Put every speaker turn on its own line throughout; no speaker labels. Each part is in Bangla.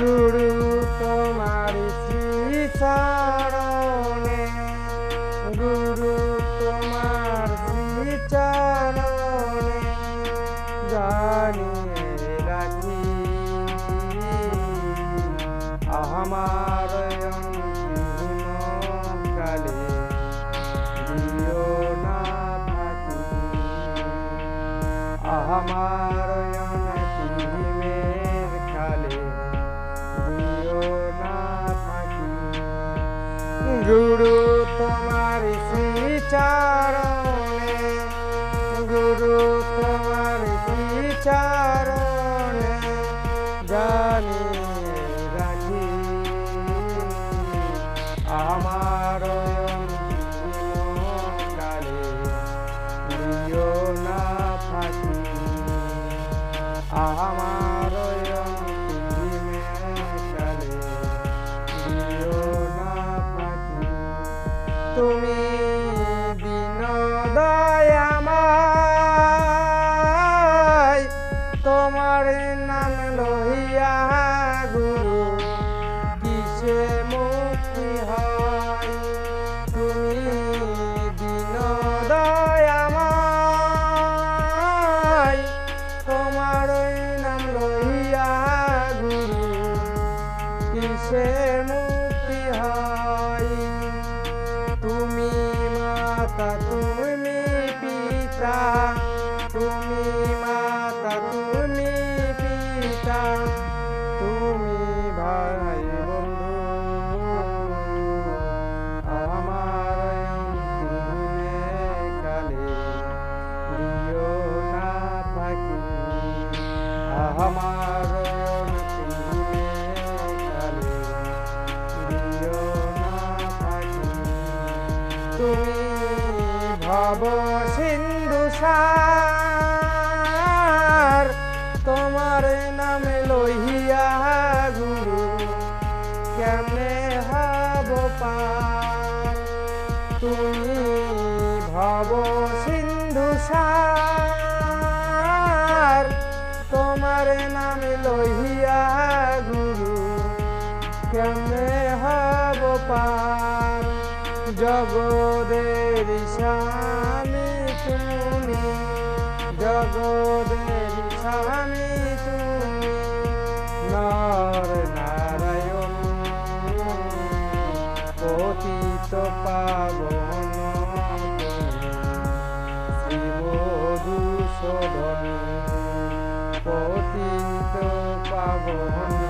ગુરુ તમારી શ્રી ચરણે ગુરુ તમારી શ્રી ચરણે જાણી তুমি পিতা তুমি মাতা তুমি পিতা তুমি ভাই, বন্ধু, আমার কালে না ফাঁকি আমার তুমি ভব সিন্ধু সার, তোমার নামে লইয়া গুরু, কেমনে হব পার? তুমি ভব সিন্ধু সার, তোমার নামে লইয়া গুরু, কেমনে হব পার? জগদের স্বামী তুমি জগদের স্বামী তুমি নর নারায়ণ পতিত পাবন শ্রী মধুসূদন পতিত পাবন।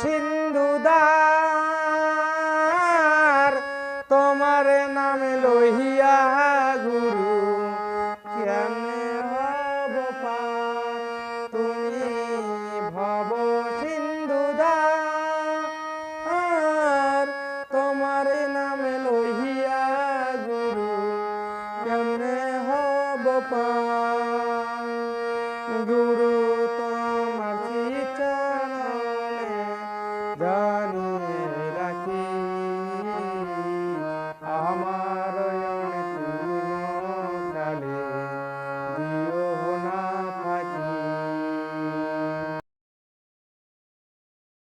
সিন্ধু